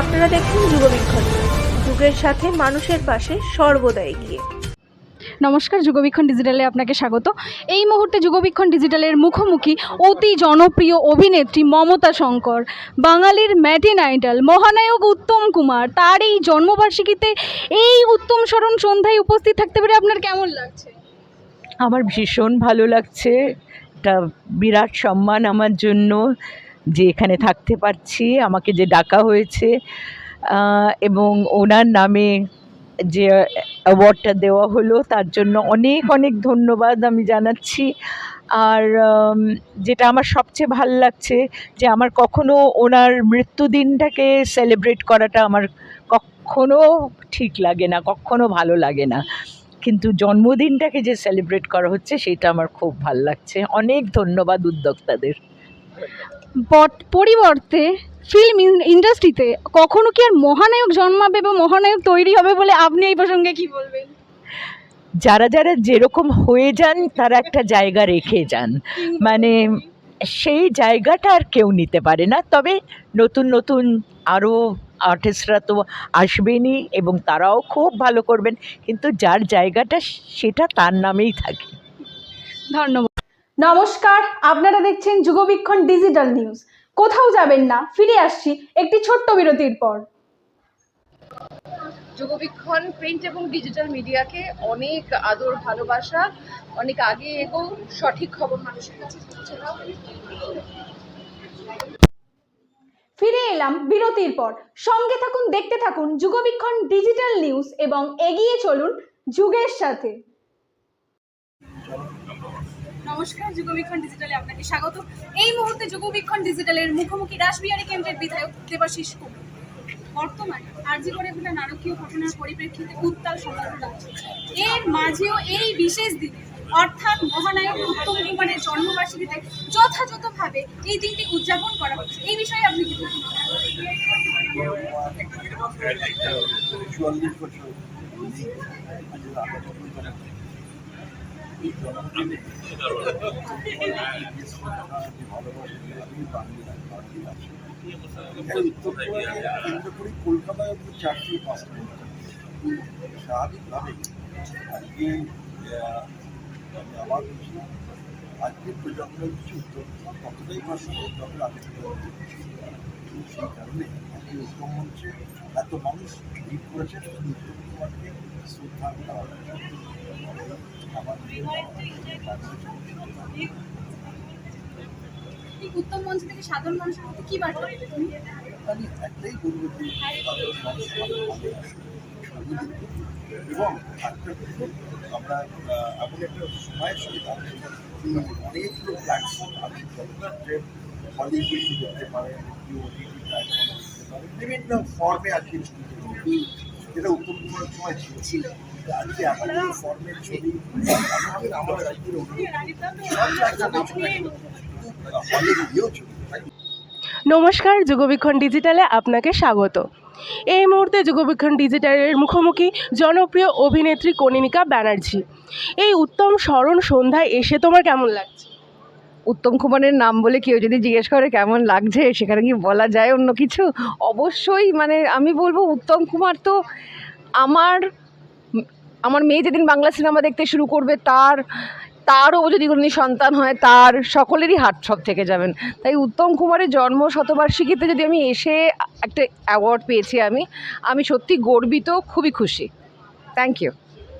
আপনারা দেখুন যুগবিক্ষণ যুগের সাথে মানুষের পাশে সর্বদা এগিয়ে। নমস্কার যুগবীক্ষণ ডিজিটালে আপনাকে স্বাগত। এই মুহূর্তে যুগবীক্ষণ ডিজিটালের মুখোমুখি অতি জনপ্রিয় অভিনেত্রী মমতা শঙ্কর। বাঙালির ম্যাটিন আইডল, মহানায়ক উত্তম কুমার, তার এই জন্মবার্ষিকীতে এই উত্তম স্মরণ সন্ধ্যায় উপস্থিত থাকতে পেরে আপনার কেমন লাগছে? আমার ভীষণ ভালো লাগছে। এটা বিরাট সম্মান আমার জন্য যে এখানে থাকতে পারছি, আমাকে যে ডাকা হয়েছে এবং ওনার নামে যে অ্যাওয়ার্ডটা দেওয়া হলো, তার জন্য অনেক অনেক ধন্যবাদ আমি জানাচ্ছি। আর যেটা আমার সবচেয়ে ভালো লাগছে যে আমার কখনো ওনার মৃত্যুদিনটাকে সেলিব্রেট করাটা আমার কখনো ঠিক লাগে না, কখনো ভালো লাগে না। কিন্তু জন্মদিনটাকে যে সেলিব্রেট করা হচ্ছে সেটা আমার খুব ভালো লাগছে। অনেক ধন্যবাদ উদ্যোক্তাদের। বট- পরিবর্তে ফিল্ম ইন্ডাস্ট্রিতে কখনো কি আর মহানায়ক জন্মাবে বা মহানায়ক তৈরি হবে বলে আপনি এই প্রসঙ্গে কি বলবেন? যারা যারা যেরকম হয়ে যান তারা একটা জায়গা রেখে যান। মানে সেই জায়গাটা আর কেউ নিতে পারে না। তবে নতুন নতুন আরও আর্টিস্টরা তো আসবেনই এবং তারাও খুব ভালো করবেন কিন্তু যার জায়গাটা সেটা তার নামেই থাকে। ধন্যবাদ। নমস্কার আপনারা দেখছেন যুগবীক্ষণ ডিজিটাল নিউজ। কোথাও যাবেন না ফিরে আসছি একটি ছোট্ট বিরতির পর। যুগবীক্ষণ প্রিন্ট এবং ডিজিটাল মিডিয়াকে অনেক আদর ভালোবাসা অনেক আগে এবং সঠিক খবর মানুষের কাছে পৌঁছে দাও। ফিরে এলাম বিরতির পর। সঙ্গে থাকুন, দেখতে থাকুন যুগবীক্ষণ ডিজিটাল নিউজ এবং এগিয়ে চলুন যুগের সাথে। নমস্কার, যুগবীক্ষণ ডিজিটালে আপনাকে স্বাগত। এই মুহূর্তে যুগবীক্ষণ ডিজিটালের মুখোমুখি রাসবিহারী কেন্দ্রের বিধায়ক দেবাশিস কুমার। বর্তমানে আরজিকরে ঘটা নারকীয় ঘটনার পরিপ্রেক্ষিতে উত্তাল সমগ্র রাজ্য। এর মাঝেও এই বিশেষ দিনে অর্থাৎ মহানায়ক উত্তম কুমারের জন্মবার্ষিকীতে যথাযথভাবে এই দিনটি উদযাপন করা হচ্ছে। এই বিষয়ে আপনি কি বছর কেন্দ্র কলকাতায় অব্দি চারটি পাঁচটা স্বাভাবিকভাবেই আজকে আমি আবার বলছিলাম আজকে প্রজন্মের কিছু উত্তর ততটাই ভাষণ যত আগে সেই কারণে আজকে উত্তম মঞ্চে এত মানুষ ভিড় করেছে উত্তম কুমারকে শ্রদ্ধা আমার এই উত্তম মঞ্চ থেকে সাধারণ মানুষের মধ্যে কি বার্তা দেবে তুমি আমি একটাই বলব যে। এবং আমরা এমন একটা সময়ের সঙ্গে অনেকগুলো প্ল্যাটফর্ম আছে যে হলিউড শুরু হতে পারে বিভিন্ন ফর্মে আজকে যেটা উত্তম কুমারের সময় ছিল আজকে এতগুলো ফর্মের ছবি আমার রাজ্যের অনুরোধ সব জায়গায় ছবি হলে গিয়েও ছবি নমস্কার যুগবীক্ষণ ডিজিটালে আপনাকে স্বাগত। এই মুহূর্তে যুগবীক্ষণ ডিজিটালের মুখোমুখি জনপ্রিয় অভিনেত্রী কনিনিকা ব্যানার্জি। এই উত্তম স্মরণ সন্ধ্যায় এসে তোমার কেমন লাগছে? উত্তম কুমারের নাম বলে কেউ যদি জিজ্ঞেস করে কেমন লাগছে সেখানে কি বলা যায় অন্য কিছু? অবশ্যই মানে আমি বলব উত্তম কুমার তো আমার আমার মেয়ে যেদিন বাংলা সিনেমা দেখতে শুরু করবে, তার, তারও যদি কোনো সন্তান হয়, তার সকলেরই হাট সব থেকে যাবেন। তাই উত্তম কুমারের জন্ম শতবার্ষিকীতে যদি আমি এসে একটা অ্যাওয়ার্ড পেয়েছি আমি আমি সত্যি গর্বিত, খুবই খুশি। Thank you